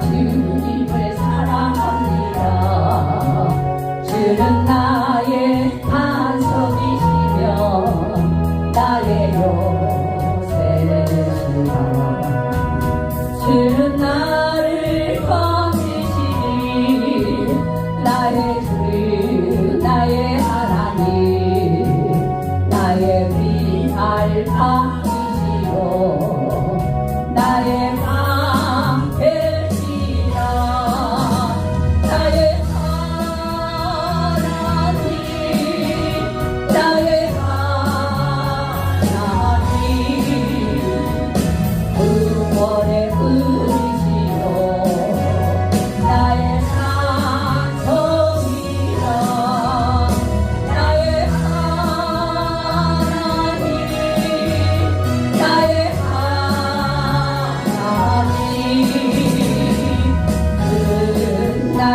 주님을 사랑합니다. 주는 나의 반석이시며 나의 요새시라 주는 나를 건지시니 나의 주 나의 하나님 나의 비 알파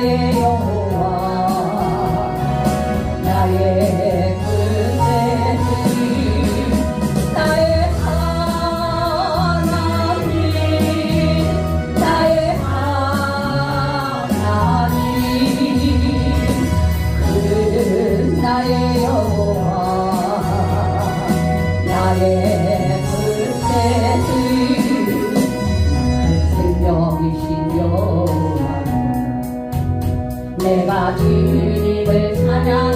glória e honra. 내가 주님을 사랑